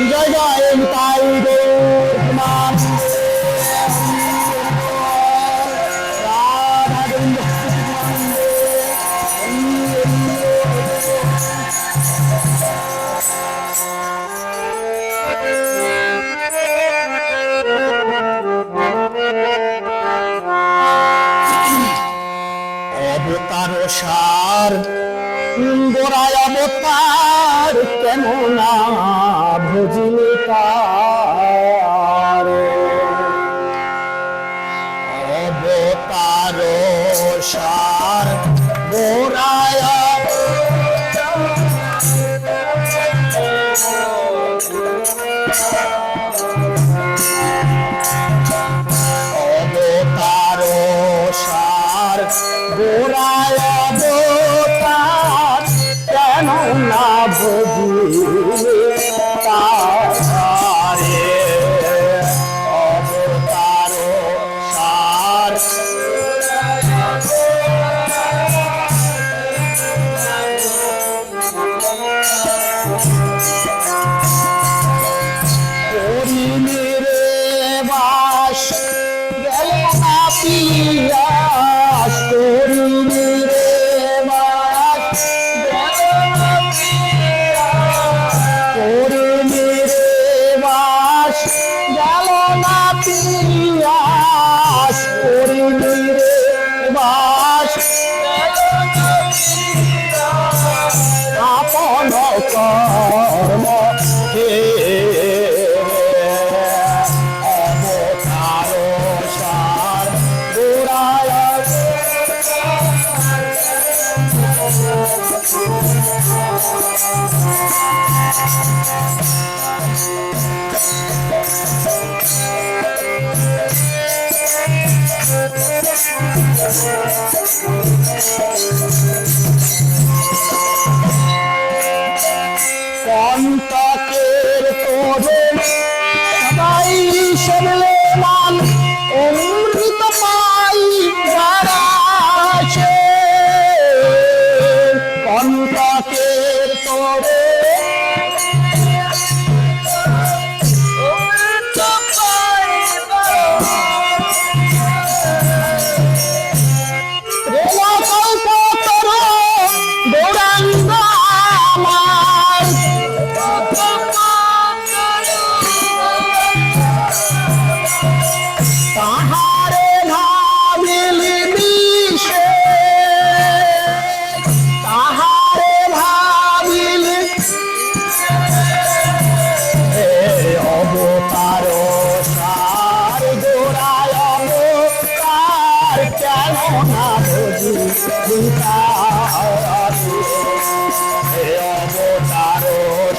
জয় জয় তাই অবতার সার গোড়ায় অবতার কেন না ভজিলে তার অবতার সার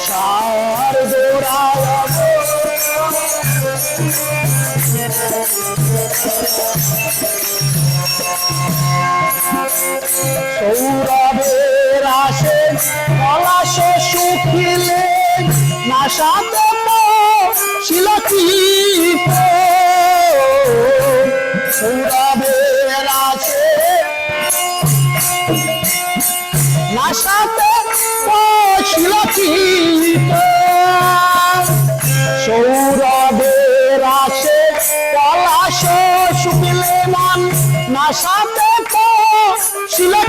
সার গোড়ায় সৌরভের আসে পলাশ শুকিলে নাশাতে শিলকিত সৌরভের নাশাতে শিলকিত সৌরভের আসে পলাশ শুকিলে মন নাশাতে শিলক্ষিত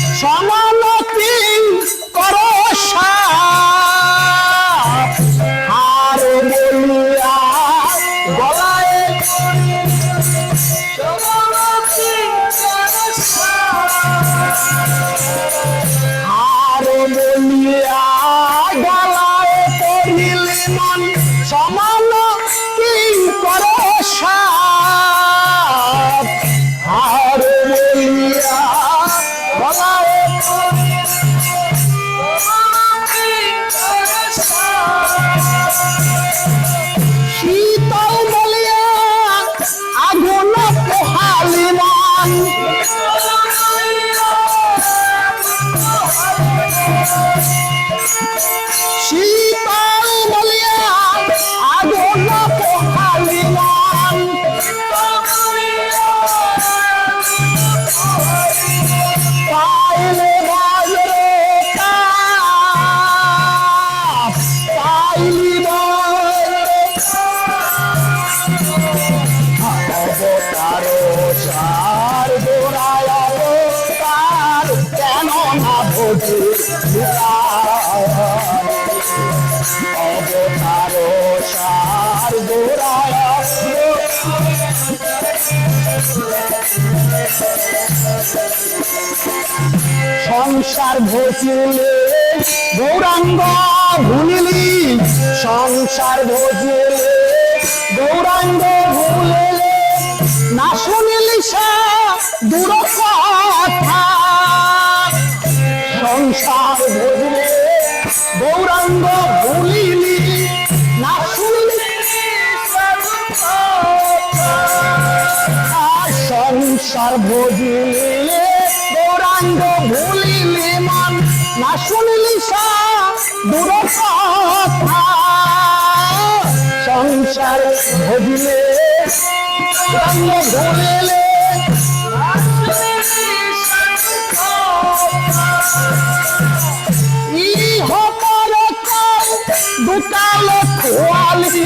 বলিয়া গলায় সমান কি করে সা সংসার ভজিলে গৌরাঙ্গ ভুলিলি। সংসার ভজিলে গৌরাঙ্গ ভুলিলে। না শুনিলি সে দূর কথা। সংসার ভজিলে গৌরাঙ্গ সংসার ভজিলে গৌরাঙ্গ ভুলিলে মান না শুনিলি দূর সংসার ভুলিলে দুকাল খোয়ালি।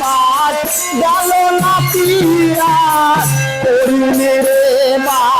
মাছ গেল না পিয়া করিলে রে মাছ।